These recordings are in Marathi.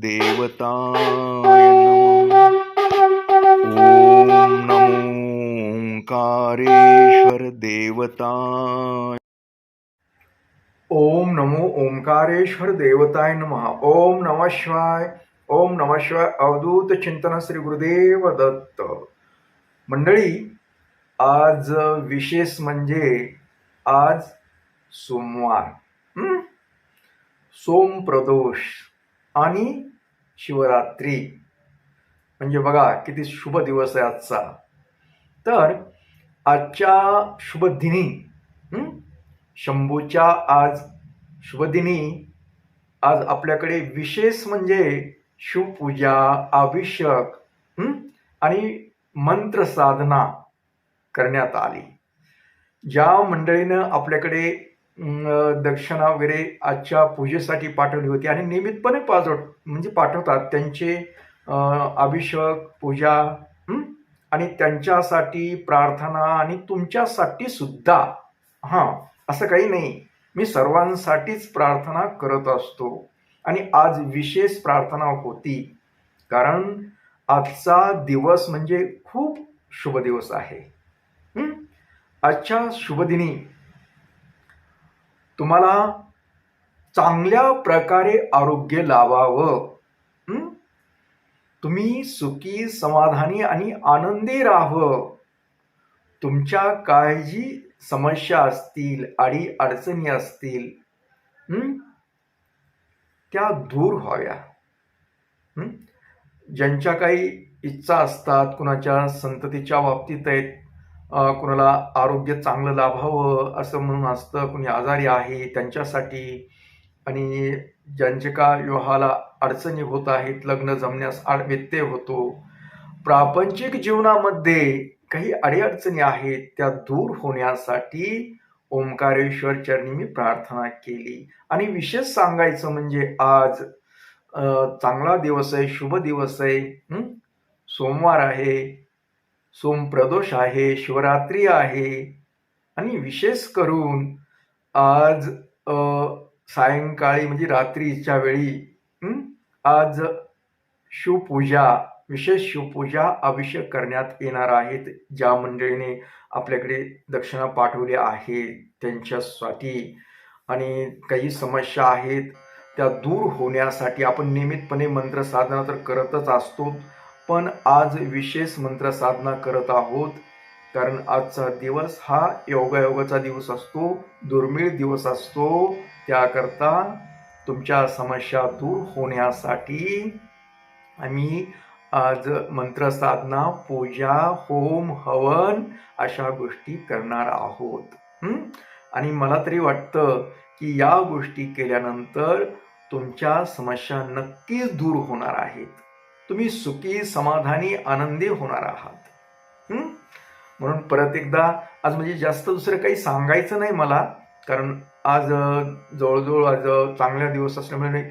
देवताय ॐ नमो ओंकारेश्वर देवताय। ओम नमो ओंकारेश्वर देवताय नमः। ओम नमः शिवाय। ओम नमः शिवाय। अवधूत चिंतन श्री गुरुदेव दत्त। मंडळी आज विशेष म्हणजे आज सोमवार सोम प्रदोष आणि शिवरात्री. म्हणजे बघा किती शुभ दिवस आहे आजचा. तर आजच्या शुभदिनी शंभूच्या आज शुभदिनी आज आपल्याकडे विशेष म्हणजे शिवपूजा अभिषेक आणि मंत्र साधना करण्यात आली. ज्या मंडळीनं आपल्याकडे दक्षिणा वगैरे आजच्या पूजेसाठी पाठवली होती आणि नियमितपणे पाठव म्हणजे पाठवतात. त्यांचे अभिषेक पूजा आणि त्यांच्यासाठी प्रार्थना आणि तुमच्यासाठी सुद्धा. हां असं काही नाही. मी सर्वांसाठीच प्रार्थना करत असतो आणि आज विशेष प्रार्थना होती. कारण आजचा दिवस म्हणजे खूप शुभ दिवस आहे. आजच्या शुभदिनी तुम्हाला चांगल्या प्रकारे आरोग्य लावावं. तुम्ही सुखी समाधानी आणि आनंदी राहावं. तुमच्या काळजी समस्या असतील आणि अडचणी असतील त्या दूर व्हाव्या. ज्यांच्या काही इच्छा असतात कुणाच्या संततीच्या बाबतीत आहेत कुणाला आरोग्य चांगलं लाभावं असं म्हणून असतं कुणी आजारी आहे त्यांच्यासाठी. आणि ज्यांचे का विवाहाला अडचणी होत आहेत लग्न जमण्यास आड व्यत्यय होतो. प्रापंचिक जीवनामध्ये काही अडीअडचणी आहेत त्या दूर होण्यासाठी ओंकारेश्वर चरणी मी प्रार्थना केली. आणि विशेष सांगायचं म्हणजे आज चांगला दिवस आहे शुभ दिवस आहे. सोमवार आहे. सोमप्रदोष आहे शिवरात्री आहे. आणि विशेष करून आज सायंकाळी म्हणजे रात्रीच्या वेळी आज शिवपूजा विशेष शिवपूजा अभिषेक करण्यात येणार आहेत ज्या मंडळीने आपल्याकडे दक्षिणा पाठवल्या आहेत त्यांच्यासाठी. आणि काही समस्या आहेत त्या दूर होण्यासाठी आपण नियमितपणे मंत्र साधना तर करतच असतो. पण आज विशेष मंत्र साधना करत आहोत. कारण आजचा दिवस हा योगायोगाचा दिवस असतो दुर्मिळ दिवस असतो. त्याकरता तुमच्या समस्या दूर होण्यासाठी आम्ही आज मंत्र साधना पूजा होम हवन अशा गोष्टी करणार आहोत. आणि मला तरी वाटतं की या गोष्टी केल्यानंतर तुमच्या समस्या नक्कीच दूर होणार आहेत. तुम्ही सुखी समाधानी आनंदी होणार आहात. म्हणून परत एकदा आज म्हणजे जास्त दुसरं काही सांगायचं नाही मला कारण आज जवळजवळ आज चांगला दिवस असल्यामुळे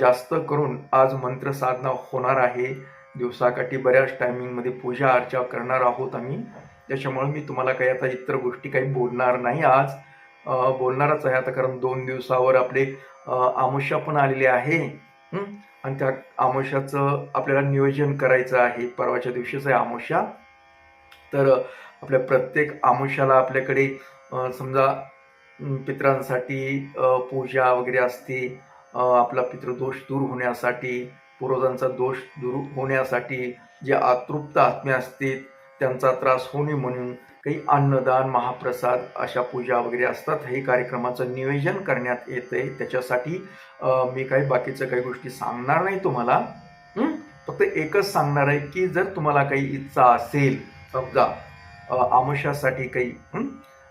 जास्त करून आज मंत्र साधना होणार आहे. दिवसाकाठी बऱ्याच टायमिंगमध्ये पूजा अर्चा करणार आहोत आम्ही. त्याच्यामुळे मी तुम्हाला काही आता इतर गोष्टी काही बोलणार नाही आज. बोलणारच आहे आता कारण दोन दिवसावर आपले अ, आमुष्या पण आलेले आहे. आणि त्या आमोशाचं आपल्याला नियोजन करायचं आहे. परवाच्या दिवशीच आहे आमोशा. तर आपल्या प्रत्येक आमोशाला आपल्याकडे समजा पित्रांसाठी पितरांसाठी पूजा वगैरे असते. आपला पितृदोष दूर होण्यासाठी पूर्वजांचा दोष दूर होण्यासाठी जे अतृप्त आत्मे असतील त्यांचा त्रास होणे म्हणून काही अन्नदान महाप्रसाद अशा पूजा वगैरे असतात. हे कार्यक्रमाचं नियोजन करण्यात येतं आहे त्याच्यासाठी मी काही बाकीचं काही गोष्टी सांगणार नाही तुम्हाला. फक्त एकच सांगणार आहे की जर तुम्हाला काही इच्छा असेल समजा आमुषासाठी काही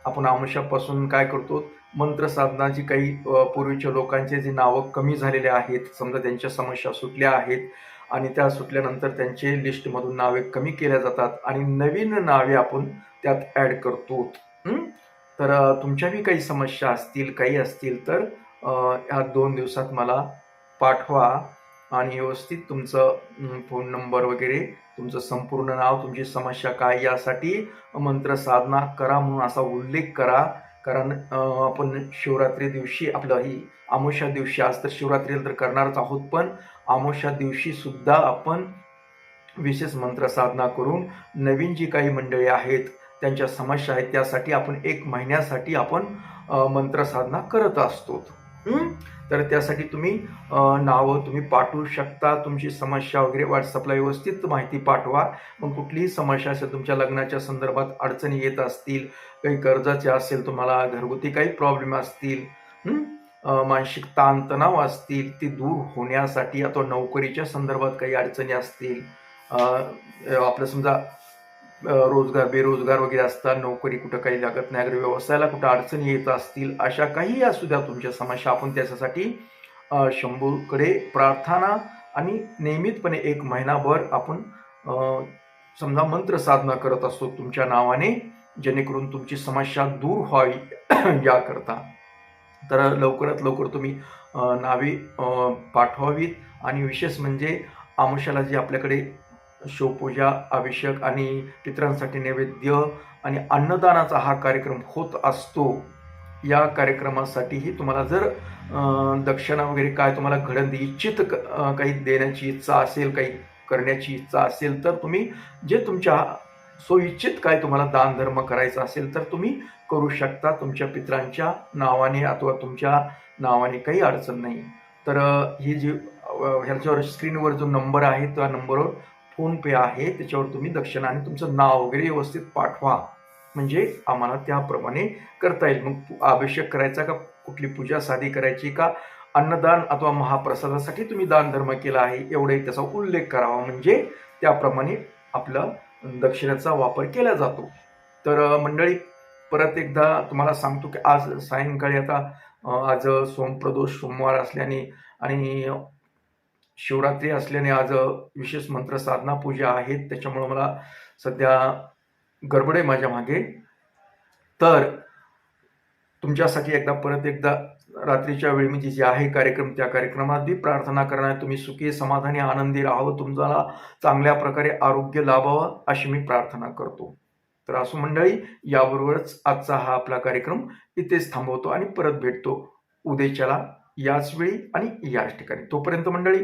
आपण आमुषापासून काय करतो? मंत्रसाधनाची काही पूर्वीच्या लोकांचे जे नावं कमी झालेले आहेत समजा त्यांच्या समस्या सुटल्या आहेत आणि त्या सुटल्यानंतर त्यांचे लिस्टमधून नावे कमी केल्या जातात आणि नवीन नावे आपण त्यात ॲड करतो. तर तुमच्याही तुमच्या बी काही समस्या असतील काही असतील तर ह्या दोन दिवसात मला पाठवा आणि व्यवस्थित तुमचं फोन नंबर वगैरे तुमचं संपूर्ण नाव तुमची समस्या काय यासाठी मंत्र साधना करा म्हणून असा उल्लेख करा. कारण आपण शिवरात्री दिवशी आपलं ही आमोशा दिवशी आज तर शिवरात्री तर करणारच आहोत पण आमोशा दिवशी सुद्धा आपण विशेष मंत्र साधना करून नवीन जी काही मंडळी आहेत त्यांच्या समस्या आहेत त्यासाठी आपण एक महिन्यासाठी आपण मंत्रसाधना करत असतो. तर त्यासाठी तुम्ही नावं तुम्ही पाठवू शकता. तुमची समस्या वगैरे व्हॉट्सअपला व्यवस्थित माहिती पाठवा. मग कुठलीही समस्या असेल तुमच्या लग्नाच्या संदर्भात अडचणी येत असतील काही कर्जाचे असेल तुम्हाला घरगुती काही प्रॉब्लेम असतील मानसिक ताणतणाव असतील ती दूर होण्यासाठी अथवा नोकरीच्या संदर्भात काही अडचणी असतील आपलं समजा रोजगार बेरोजगार वगैरे असतात नोकरी कुठं काही लागत नाही अगर व्यवसायाला कुठं अडचणी येत असतील अशा काही असू द्या तुमच्या समस्या. आपण त्याच्यासाठी शंभूकडे प्रार्थना आणि नियमितपणे एक महिनाभर आपण समजा मंत्र साधना करत असतो तुमच्या नावाने जेणेकरून तुमची समस्या दूर व्हावी याकरता. तर लवकरात लवकर तुम्ही नावे पाठवावीत आणि विशेष म्हणजे आमुष्याला जे आपल्याकडे शिवपूजा अभिषेक आणि पितरांसाठी नैवेद्य आणि अन्नदानाचा हा कार्यक्रम होत असतो. या कार्यक्रमासाठीही तुम्हाला जर दक्षिणा वगैरे काय तुम्हाला घडण इच्छित काही देण्याची इच्छा असेल काही करण्याची इच्छा असेल तर तुम्ही जे तुमच्या सोयिच्छित काय तुम्हाला दानधर्म करायचा असेल तर तुम्ही करू शकता. तुमच्या पित्रांच्या नावाने अथवा तुमच्या नावाने काही अडचण नाही. तर ही जी ह्याच्यावर स्क्रीनवर जो नंबर आहे त्या नंबरवर फोन पे आहे त्याच्यावर तुम्ही दक्षिणा आणि तुमचं नाव वगैरे व्यवस्थित पाठवा. म्हणजे आम्हाला त्याप्रमाणे करता येईल. मग अभिषेक करायचा का? कुठली पूजा साधी करायची का? अन्नदान अथवा महाप्रसादासाठी तुम्ही दान धर्म केला आहे. एवढाही त्याचा उल्लेख करावा. म्हणजे त्याप्रमाणे आपलं दक्षिणेचा वापर केला जातो. तर मंडळी परत एकदा तुम्हाला सांगतो की आज सायंकाळी आता आज सोमप्रदोष सोमवार असल्याने आणि शिवरात्री असल्याने आज विशेष मंत्र साधना पूजा आहेत त्याच्यामुळं मला सध्या गडबड आहे माझ्या मागे. तर तुमच्यासाठी एकदा परत एकदा रात्रीच्या वेळी म्हणजे जे आहे कार्यक्रम त्या कार्यक्रमात बी प्रार्थना करणार तुम्ही सुखी समाधानी आनंदी राहावं तुम्हाला चांगल्या प्रकारे आरोग्य लाभावं अशी मी प्रार्थना करतो. तर असो मंडळी याबरोबरच आजचा हा आपला कार्यक्रम इथेच थांबवतो आणि परत भेटतो उद्याच्याला याच वेळी आणि याच ठिकाणी. तोपर्यंत मंडळी